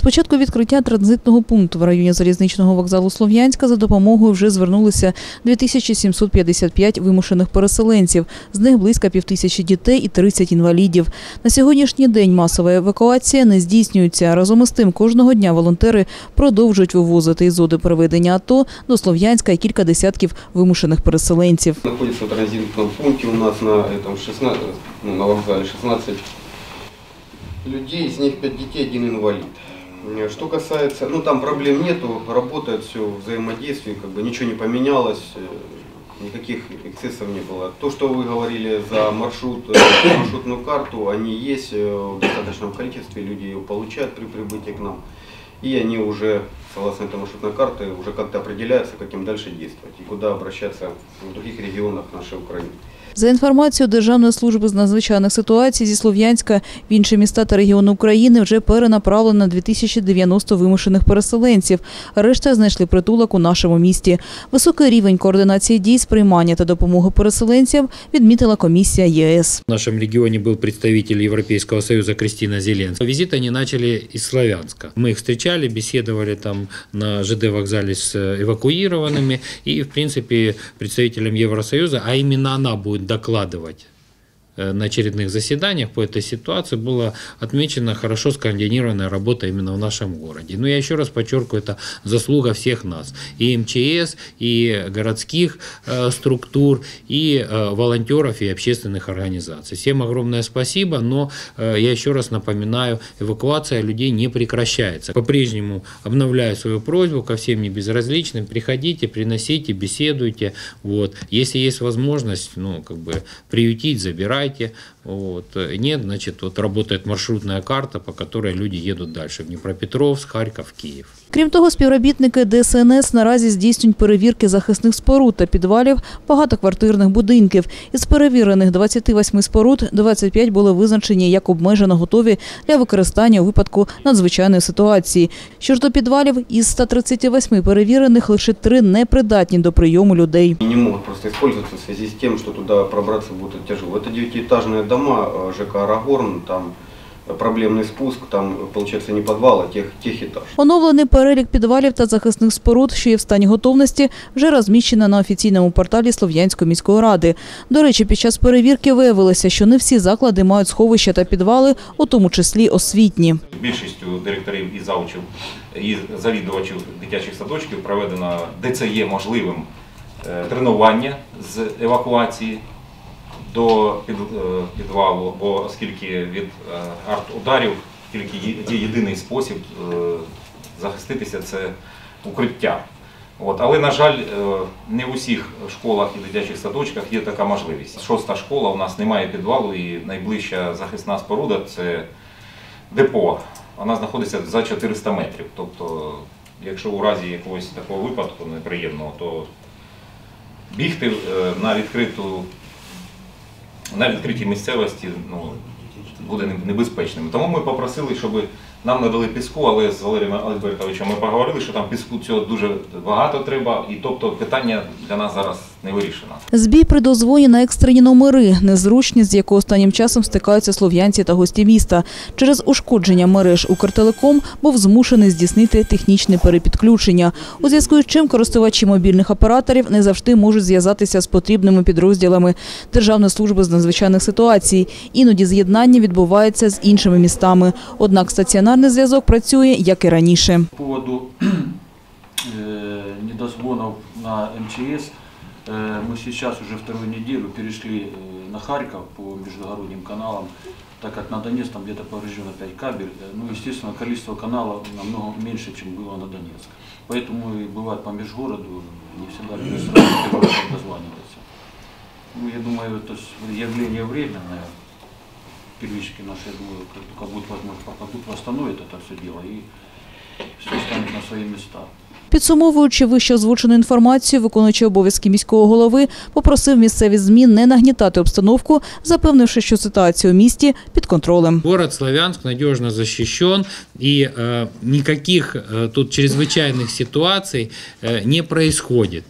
З початку відкриття транзитного пункту в районі залізничного вокзалу Слов'янська за допомогою вже звернулися 2755 вимушених переселенців. З них близько півтисячі дітей і 30 інвалідів. На сьогоднішній день масова евакуація не здійснюється. Разом із тим, кожного дня волонтери продовжують вивозити із зони переведення АТО до Слов'янська кілька десятків вимушених переселенців. Находится в транзитном пункте у нас на этом 16, ну, на вокзале 16 людей, из них 5 детей, один инвалид. Э, Что касается, ну там проблем нету, работает все взаимодействие, как бы ничего не поменялось, э, никаких эксцессов не было. То, что вы говорили за маршрут, э, маршрутную карту, они есть в достаточном количестве, люди ее получают при прибытии к нам. И они уже, согласно этой маршрутной карты, уже как-то определяются, как им дальше действовать и куда обращаться в других регионах нашей Украины. За інформацією Державної служби з надзвичайних ситуацій зі Слов'янська в інші міста та регіони України вже перенаправлено 2090 вимушених переселенців. Решта знайшли притулок у нашому місті. Високий рівень координації дій, сприймання та допомоги переселенцям відмітила комісія ЄС. В нашем регионе был представитель Европейского Союза Кристина Зеленская. Визит они начали из Славянска. Мы их встречали, беседовали там на ЖД вокзале с э, эвакуированными и, в принципе, представителем Евросоюза, а именно она будет докладывать на очередных заседаниях по этой ситуации была отмечена хорошо скоординированная работа именно в нашем городе. Но я еще раз подчеркиваю, это заслуга всех нас. И МЧС, и городских э, структур, и э, волонтеров, и общественных организаций. Всем огромное спасибо, но э, я еще раз напоминаю, эвакуация людей не прекращается. По-прежнему обновляю свою просьбу ко всем небезразличным, приходите, приносите, беседуйте. Вот. Если есть возможность, ну, как бы приютить, забирайте. Вот. Нет, значит, вот работает маршрутная карта, по которой люди едут дальше в Днепропетровск, Харьков, Киев. Крім того, співробітники ДСНС наразі здійснюють перевірки захисних споруд та підвалів багатоквартирних будинків. Із перевірених 28 споруд 25 були визначені як обмежено готові для використання у випадку надзвичайної ситуації. Що ж до підвалів, із 138 перевірених лише три непридатні до прийому людей. Не могут просто использоваться в связи с тем, что туда пробраться будет тяжело. Это девятиэтажные дома э, ЖК Арагорн, там э, проблемный спуск, там э, получается не подвал, а тех, техэтаж. Оновлений перелік підвалів та захисних споруд, що є в стані готовності, вже розміщено на офіційному порталі Слов'янської міської ради. До речі, під час перевірки виявилося, що не всі заклади мають сховища та підвали, у тому числі освітні. більшістю директорів і завучів і завідувачів дитячих садочків проведено, де це є можливим, е, тренування з евакуації до е, підвалу, бо оскільки від е, арт-ударів тільки є- єдиний спосіб е, захиститися це укриття. От, але, на жаль, не в усіх школах і дитячих садочках є така можливість. Шоста школа у нас немає підвалу, і найближча захисна споруда це депо. Вона знаходиться за 400 метрів. Тобто, якщо у разі якогось такого випадку неприємного, то бігти на відкриту на відкритій місцевості ну, буде не- небезпечним. Тому ми попросили, щоб нам надали піску, але з Валерієм Альбертовичем ми поговорили, що там піску цього дуже багато треба, і тобто питання для нас зараз не вирішено. Збій при дозвоні на екстрені номери, незручність, з якою останнім часом стикаються слов'янці та гості міста. Через ушкодження мереж Укртелеком був змушений здійснити технічне перепідключення, у зв'язку з чим користувачі мобільних операторів не завжди можуть зв'язатися з потрібними підрозділами Державної служби з надзвичайних ситуацій. Іноді з'єднання відбувається з іншими містами. Однак стаціонарний зв'язок працює, як і раніше. По поводу э, недозвонов на МЧС, э, мы сейчас уже вторую неделю перешли э, на Харьков по междугородним каналам, так как на Донецк там где-то повреждено 5 кабель, э, ну, естественно, количество каналов намного меньше, чем было на Донецк. Поэтому и бывает по межгороду не всегда люди сразу дозваниваются. Ну, я думаю, это с- явление временное. Первички наши, я думаю, как только будет возможность, попадут, восстановят это все дело и все станет на свои места. Підсумовуючи вище озвучену інформацію, виконуючий обов'язки міського голови попросив місцеві ЗМІ не нагнітати обстановку, запевнивши, що ситуація у місті під контролем. Город Славянск надежно защищен, и э, никаких э, тут чрезвычайных ситуаций э, не происходит.